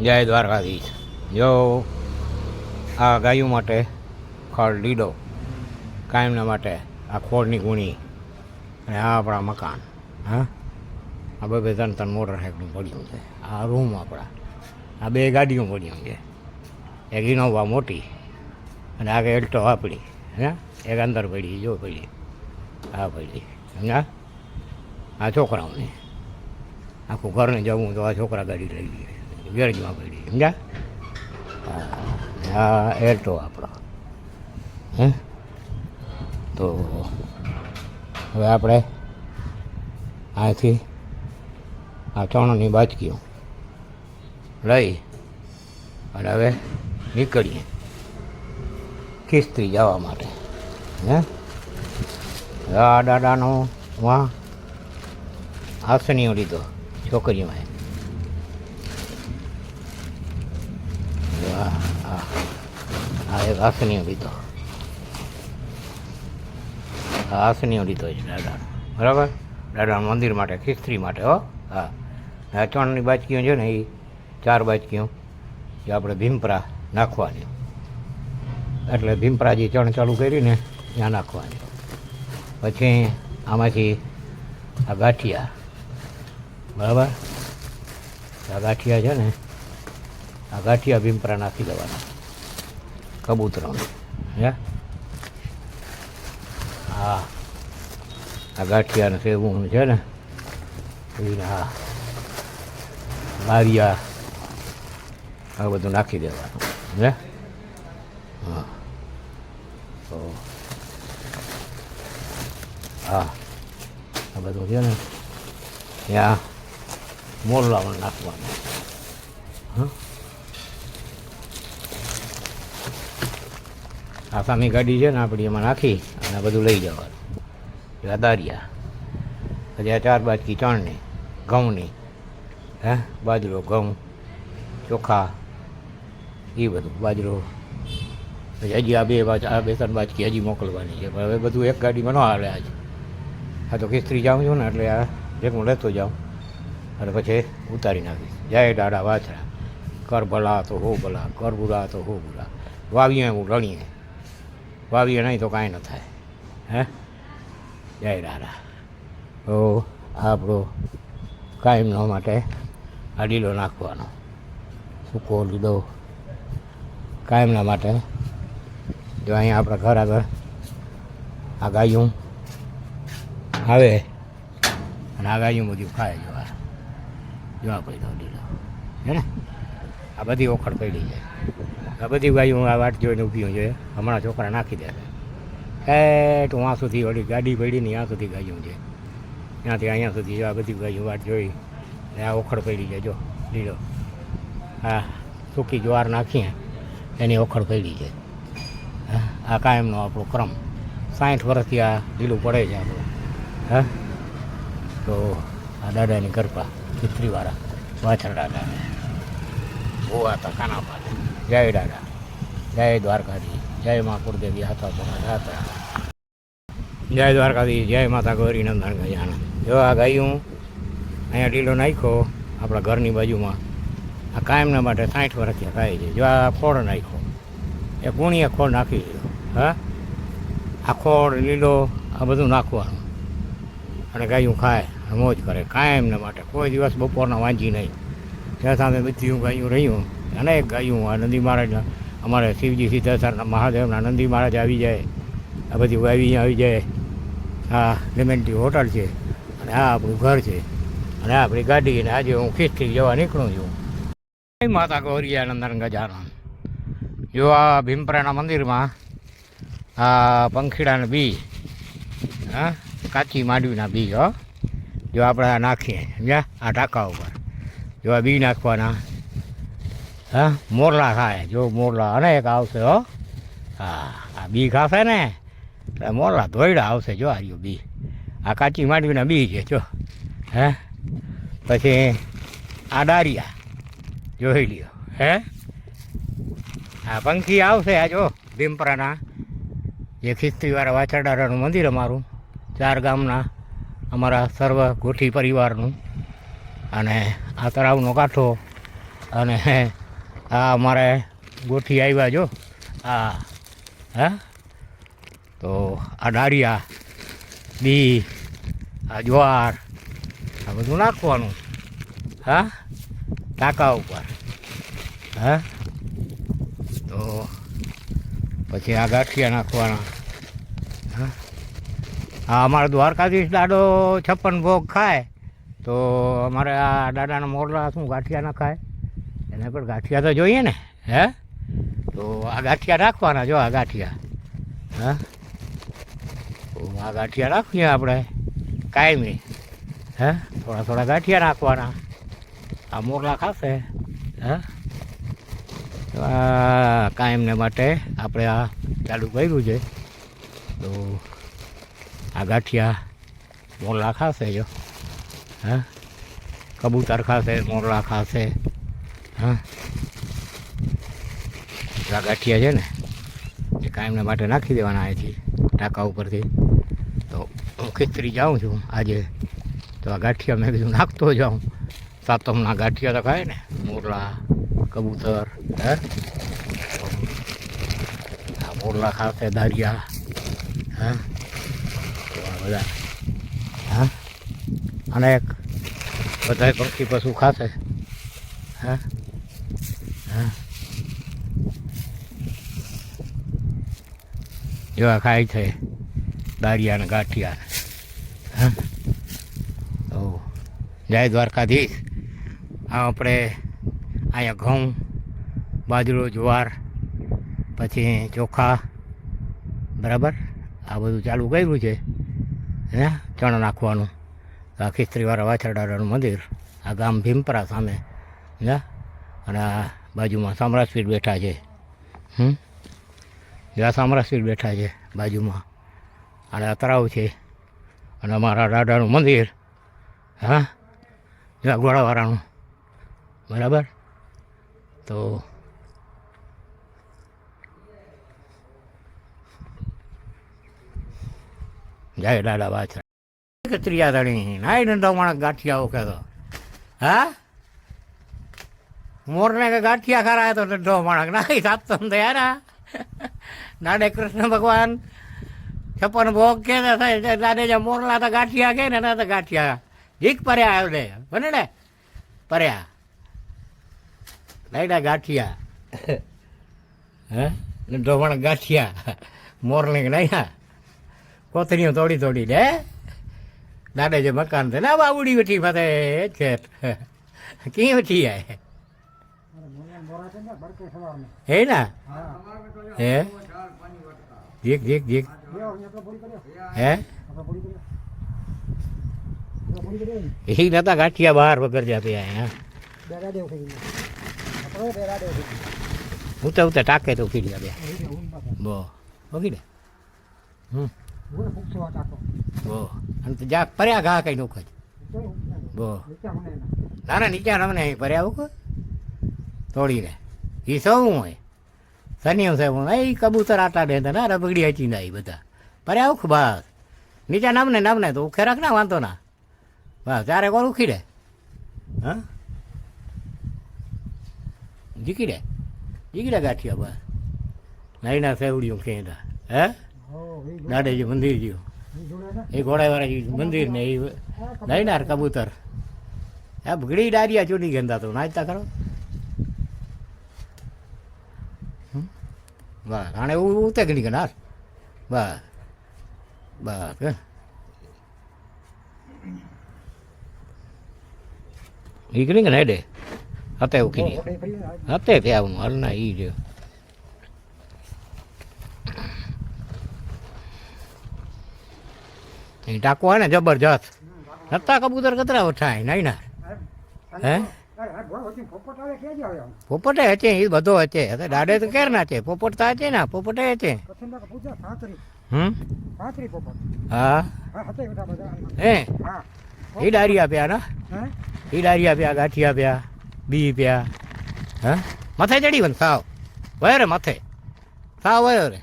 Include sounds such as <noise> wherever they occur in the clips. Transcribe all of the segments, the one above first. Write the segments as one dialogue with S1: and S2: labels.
S1: જય દ્વારકાધીશ. જો આ ગાયું માટે ખડ લીડો કાયમના માટે આ ખોળની ગુણી અને આ આપણા મકાન, હા? આ બે બે ત્રણ ત્રણ મોટરસાઇકલ પડ્યું છે. આ રૂમ આપણા, આ બે ગાડીઓ પડ્યું છે. એક ઇનોવા મોટી અને આગળ એલ્ટો આપણી, હે? એક અંદર પડી, જો પડી. આ પડી સમજા આ છોકરાઓને. આખું ઘરને જવું તો આ છોકરા ગાડી લઈ લઈએ ગેરેજમાં વાપરી સમજા હા એરટો આપણો. હે? તો હવે આપણે અહીંથી આ ચણની બાચકીઓ લઈ અને હવે નીકળીએ ખિસ્ત્રી જવા માટે. હે? દાદાનો વાં આસનીઓ લીધો છોકરીઓએ આ આ આ એક આસનીઓ લીધો. આસનીઓ લીધો છે દાદા બરાબર? દાદા મંદિર માટે, ખિસ્ત્રી માટે, હો? હા. આ ચણની બાચકીઓ છે ને, એ ચાર બાચકીઓ એ આપણે ભીમપરા નાખવાની. એટલે ભીમપરાજી ચણ ચાલુ કરીને ત્યાં નાખવાની. પછી આમાંથી આ ગાંઠિયા. બરાબર? આ ગાંઠિયા છે ને, આ ગાંઠિયા ભીમપરા નાખી દેવાના. કબૂતરોને હે હા આ ગાંઠિયા ને સેવું છે ને એ હા બારિયા આ બધું નાખી દેવાનું હે હા તો હા આ બધું છે ને ત્યાં મોરલામાં નાખવાનું હા આ સામી ગાડી છે ને આપણી એમાં નાખી અને બધું લઈ જવાનું. આ દારિયા. પછી આ ચાર બાજકી ચણની, ઘઉંની, હે, બાજરો, ઘઉં, ચોખા, એ બધું બાજરો. પછી હજી આ બે આ બે ત્રણ બાજકી હજી મોકલવાની છે. પણ હવે બધું એક ગાડીમાં ન હાલે આજે. આ તો ખિસ્ત્રી જાઉં છું ને એટલે આ ભેગું લેતો જાઉં. અને પછી ઉતારી નાખીશ. જય દાડા વાછરા કર ભલા તો હો ભલા, કર બુરા તો હો બુરા વાવીએ હું રણીએ. વાવીએ નહીં તો કાંઈ ન થાય. હે? જય રારા તો આપણો કાયમનો માટે આ લીલો નાખવાનો સૂકો લીલો કાયમના માટે. જો અહીંયા આપણા ઘર આગળ આ ગાયું આવે અને આ ગાયું બધું ખાય જો આ. જોવા પડ્યો લીલો હે ને? આ બધી ઓખડ પડી જાય. આ બધી ગાયું આ વાટ જોઈને ઊભી છે. હમણાં છોકરા નાખી દે એ તો વાં સુધી વળી ગાડી પડી ને ત્યાં સુધી ગાયું છે. ત્યાંથી અહીંયા સુધી આ બધી ગાયું વાટ જોઈ આ ઓખડ પડી જાય જો લીલો. હા સૂકી જુવાર નાખીએ એની ઓખડ પડી છે. હા, આ કાયમનો આપણો ક્રમ. સાઠ વર્ષથી આ લીલું પડે છે આપણું. હા? તો આ દાદાની કૃપા ચિત્રીવાળા વાછરડા દાદા ગોવા હતા કાના પાસે જય દાદા, જય દ્વારકાધી જય મા કુળદેવી હાથા જય દ્વારકાધી જય માતા ગૌરી નંદન ગજાનન. જો આ ગાયું અહીંયા લીલો નાખ્યો, આપણા ઘરની બાજુમાં, આ કાયમના માટે સાઠ વર્ષથી ખાય છે. જો આ ખોળ નાખ્યો, એ ગુણીએ ખોળ નાખી દીધો, હા? આ ખોળ, લીલો, આ બધું નાખવાનું. અને ગાયું ખાય, મોજ કરે કાયમના માટે. કોઈ દિવસ બપોરના વાંચી નહીં. ત્યાં સામે બધી ગાયું રહ્યું અનેક ગાયું, આ નંદી મહારાજના અમારે શિવજી સિદ્ધાર્થના મહાદેવના નંદી મહારાજ આવી જાય. આ બધી વાવી આવી જાય. આ લેમેન્ટી હોટલ છે અને આ આપણું ઘર છે અને આ આપણી ગાડી અને આજે હું ખીચથી જવા નીકળું છું. માતા ગૌરી નંદન ગજાનન જો આ ભીમપરાના મંદિરમાં આ પંખીડાના બી, હા, કાચી માંડવીના બી, હો, જો આપણે આ નાખીએ, સમજ્યા? આ ટાંકા ઉપર. જો આ બી નાખવાના. હા? મોરલા થાય. જો મોરલા અનેક આવશે, હો. હા, આ બી ખાશે ને? એટલે મોરલા ધોયડા આવશે, જો આ બી આ કાચી માંડવીના બી છે, જો. હે? પછી આ ડારિયા જોઈ લ્યો. હે? આ પંખી આવશે, આ જો, ભીમપરાના. જે ખિસ્તીવાળા વાછરડારાનું મંદિર અમારું, ચાર ગામના, અમારા સર્વ ગોઠી પરિવારનું. અને આ તળાવનો કાંઠો, અને આ અમારે ગોઠી આવ્યા જો. આ, હા? તો આ ડાળિયા, બી, આ જ્વાર, આ બધું નાખવાનું. હા? ટાંકા ઉપર. હા? તો પછી આ ગાંઠિયા નાખવાના. હા? અમારે અમારા દ્વારકાધીશ દાડો છપ્પન ભોગ ખાય. તો અમારે આ દાદાના મોરલા શું ગાંઠિયા ના ખાય? એને પણ ગાંઠિયા તો જોઈએ ને, હે? તો આ ગાંઠિયા રાખવાના જો, આ ગાંઠિયા. હા? તો આ ગાંઠિયા રાખીએ આપણે, કાયમી. હે? થોડા થોડા ગાંઠિયા રાખવાના આ મોરલા ખાશે, હે? કાયમને માટે આપણે આ ચાલુ કર્યું છે. તો આ ગાંઠિયા મોરલા ખાશે જો, હા? કબૂતર ખાશે, મોરલા ખાશે. હા. આ ગાંઠિયા છે ને, એ કાયમને માટે નાખી દેવાના અહીંથી, ટાંકા ઉપરથી. તો હું ખેતરી જાઉં છું આજે. તો આ ગાંઠિયા મેં કીધું, નાખતો જાઉં. સાતમના ગાંઠિયા તો ખાય ને, મોરલા, કબૂતર, હે? આ મોરલા ખાશે દારિયા, હા? બધા, હા? અનેક બધા પક્ષી પશુ ખાશે, હા? જેવા ખાય છે દારિયા ને ગાંઠિયા તો જય દ્વારકાધીશ. આ આપણે અહીંયા ઘઉં, બાજરો, જુવાર, પછી ચોખા, બરાબર? આ બધું ચાલુ કર્યું છે, હે? ચણ નાખવાનું. આ ખિસ્ત્રીવાળા વાછરડાનું મંદિર, આ ગામ ભીમપરા સામે, હે? અને આ બાજુમાં સામ્રાજપીઠ બેઠા છે. હમ? જ્યાં સામ્રાજપીર બેઠા છે બાજુમાં. અને આ તળાવ છે. અને અમારા દાદાનું મંદિર. હા? જ્યાં ઘોડાવાળાનું બરાબર? તો જય દાદા ત્રિયા ધણી નાઈ નંદો માણસ ગાંઠિયાઓ કહેતો. હા? મોરને કે ગાંઠિયા ખરા તો નંદો માણસ. નાય સાત તમ યાર દાડે કૃષ્ણ ભગવાન. છપ્પન ભોગ કે દાદે જે મોરલા તો ગાંઠિયા કે ને ના તો ગાંઠિયા. જીક પર્યા આવ્યો ને બને ને? પર્યા. લાઈડા ગાંઠિયા. હે? માણસ ગાંઠિયા. મોરને કે નહીં? હા કોથળીઓ તોડી તોડી દે દાડે જે મકાન છે ને આવડી બેઠી માથે છે. કી બેઠી આય? હે ના? હે. જીક જીક જીક હે? એ નતા ગાંઠિયા બહાર વગર જાતે આયા ઉતા ઉતા ટાકે તો ઉખી ગયા બે બો ઉખી હમ. બો અને તો જા પર્યા ઘા કઈ નોખ જ. બો. ના ના નીચે રમને પર્યા આવું તોડીને એ સૌ હોય. સનિયો સાહેબ એ કબૂતર આટા દે ના રબગડી હચી ના બધા. પરે આવું બસ નીચે નામને નામને તો ઉખે રાખ ના વાંધો ના. બસ ત્યારે કોણ ઉખી દે હા? જીકી દે જીકી દે ગાંઠિયા બસ. નાઈના ના સેવડીઓ ખેંડા હે? દાડેજી મંદિર જ્યું એ ઘોડાવાળા મંદિર ને એ નાઈનાર કબૂતર. આ બગડી ડારિયા ચૂડી ગંદા તો નાચતા ખરો. બસ હાણે એવું ઉતે ગણી ગનાર બસ બસ હે. ઈ ગણી હેડે હતે ઉકી હતે ત્યાં હું હાલ ના ઈ જો ટાંકો હોય ને જબરજસ્ત નતા કબૂતર કતરા વઠાય નહીં ના હે પોપટે હચે એ બધો હચે. હવે દાડે તો કેર ના છે? પોપટ તો હચે ને પોપટે હચે. હમ? હા. હે એ ડારી આપ્યા ના? એ ડારી આપ્યા ગાંઠી આપ્યા બી પ્યા હા? મથે ચડી બન સાવ વયો રે મથે. સાવ વયો રે.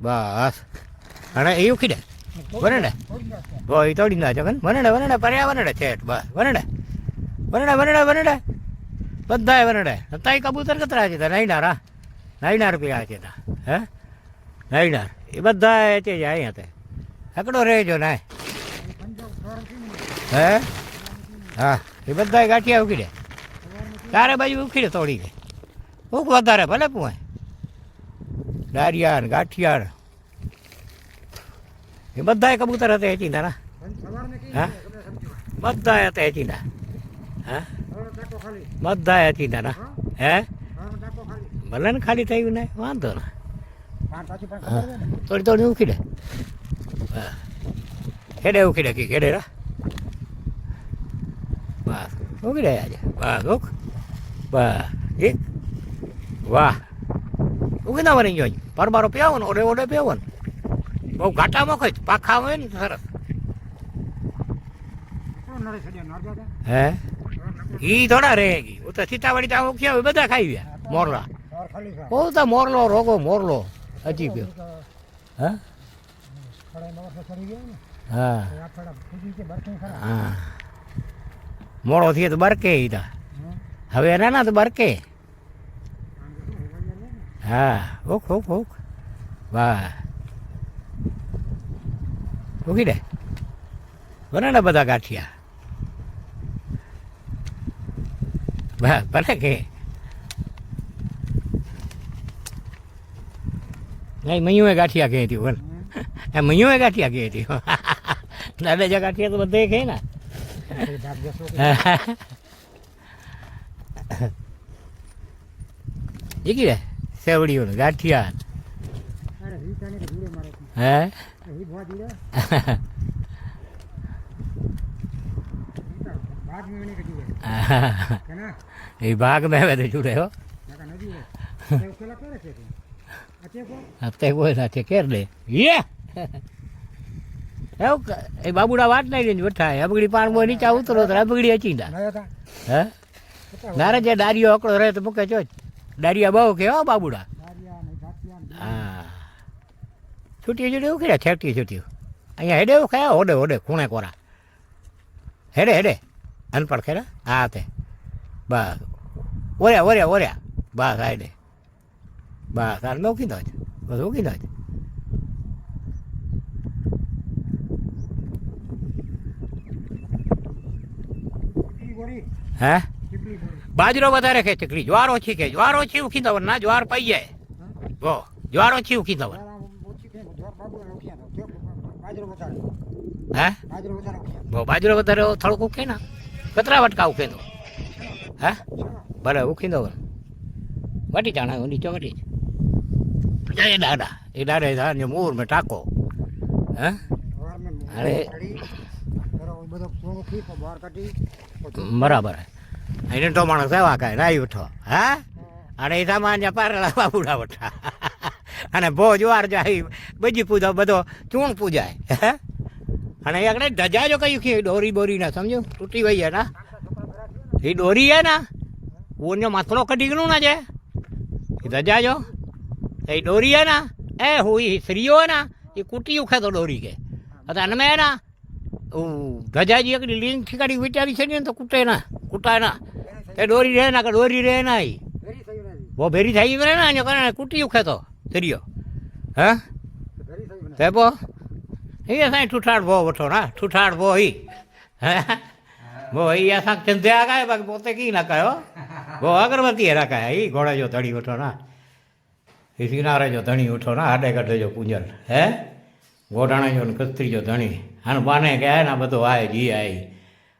S1: બસ. અને એ ઉખી દે. વનડે બો એ તોડી ના જગન વનડે વનડે પર્યા વનડે છેટ. બસ વનડે વનડે વનડા વનડે બધાય વરડે. તાઈ કબૂતર કતરા છે નાઈનાર હા? નાઈનાર પીયા છે હે? નાઈનાર એ બધા તે જાય અહીંયા તે. હકડો રહેજો નાય હે? હા. એ બધા ગાંઠિયા ઉખીડે. તારે બાજુ ઉખીડે તોડી દે. ભૂખ વધારે ભલે પુએ ડારિયા ગાંઠિયાર એ બધા કબૂતર હતા એચી ના હા? બધા હતા એચી ના હા? બધા એચી ના હે? ભલે ને ખાલી થયું ને વાંધો ને. થોડી થોડી ઉખીડે. હા. ખેડે ઉખીડે કી ખેડે રા. બસ ઉખીડે આજે. બસ ઉખ. બસ એક વાહ. ઉગી ના વળી ગયો પરબારો પીવો ને ઓડે ઓડે પીવો ને. બહુ ઘાટામાં કોઈ પાખા હોય ને સરસ. હે? ઈ થોડા રહે ગઈ તો સીતાવાડી ઉખ્યા હોય, બધા ખાઈ ગયા. મોરલા. બહુ તો મોરલો રોગો, મોરલો. હજી ગયો. હા? હા. હા. મોડો થયો તો બરકે ઈ તા. હવે એના ના તો બરકે. હા ઓક ઓક ઓક વાહ. ઓકી દે બને ને બધા ગાંઠિયા બસ ભલે કે નહીં મયુએ ગાંઠિયા કહી હતી બોલ એ મયુએ ગાંઠિયા કહી હતી દાદા જા ગાંઠિયા તો બધે કહે ને જીકી રે સેવડીઓ ગાંઠિયા હે એ ભાગ મેં હવે હો. હપ્તે કોઈ સાથે કેર દે. યે! એવું એ બાબુડા વાત નહીં લઈને બેઠા અબગડી પાણ નીચા ઉતરો તો અબગડી અચી ના હે? નારે જે ડારીઓ અકડો રહે તો મૂકે જો ડારિયા બહુ કે હો બાબુડા. હા. છૂટી છૂટી ઉખી છેટી છૂટી અહીંયા હેડે એવું ખાયા હોડે ઓડે ખૂણે કોરા. હેડે હેડે. અનપડ ખેરા? હા તે. બસ. ઓર્યા ઓર્યા ઓર્યા. બસ હાડે બસ હાલ ઉકી દો જ બસ ઉકી દો હે? બાજરો વધારે કે ચકડી જ્વાર ઓછી કે જ્વાર ઓછી ઉખી દવર ના જ્વાર પઈ જાય. વો જ્વાર ઓછી ઉખી દવર હે? બાજરો વધારે થોડુંક ઉખે ના. કતરા વટકા ઉખે હા? ભલે, ઉખી દો. વટી જાણા નીચે વટી એ દાદા એ દાદા ધાન્ય મોર મેં ટાકો. હા? અરે. બરાબર. એને તો માણસ એવા કાંઈ રાઈ ઉઠો. હા? અને એ સામાન્ય પારેલા બાપુડા વઠા <laughs> અને ભો વાર જાય, બજી પૂજા બધો ચૂણ પૂજાય. હે? અને આગળ ધજા જો કયું કે દોરી બોરી ના સમજો? તૂટી વઈ જાય ના. એ દોરી છે ને. ઓને માથલો કઢી ગયું ના છે એ ધજા જો એ દોરી છે ના. એ હુઈ સ્ત્રીઓ ના. એ કૂટી ઉખે તો દોરી કે. અને મેં ના. ધજાજી એક લીંગ ઠીકાડી વિચારી છે ને તો કૂટે ના. કૂટાય ના. એ દોરી રહે ના કે દોરી રહે ના એ બહુ ભેરી થઈ ગઈ ને એને કારણે કૂટી ઉખે તો સ્ત્રીઓ. હા? તે બો ઠૂઠાડ ભો વઠો ના ઠૂઠાડ ભો ઈ. હે? બો ઈ અસાં ચંદ્યા કાય બાકી પોતે કી ના કયો બો અગરબત્તી રાખાય ઈ ઘોડે જો ધણી ઉઠો ના. એ સિનારે જો ધણી ઉઠો ના, હાડે કાઢે જો પૂંજલ. હે? ગોડાણે જો ને કસ્ત્રી જો ધણી. આને બાને કે આય ના બધો આય, જી આય.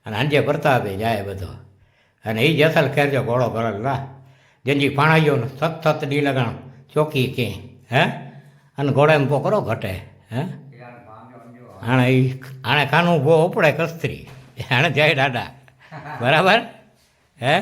S1: અને હાંજે પ્રતાપે જાય બધો. અને એ જસલ ખેરજો ઘોડો ભરલ ના. પાણાઈઓ ને સત સત ડી લગાણ, ચોકી કે હે? અને ઘોડે એમ પો કરો ઘટે. હે? હાણે આણે કાનું ગો ઉપડે કસ્ત્રી. આણે જાય દાદા. બરાબર? હે?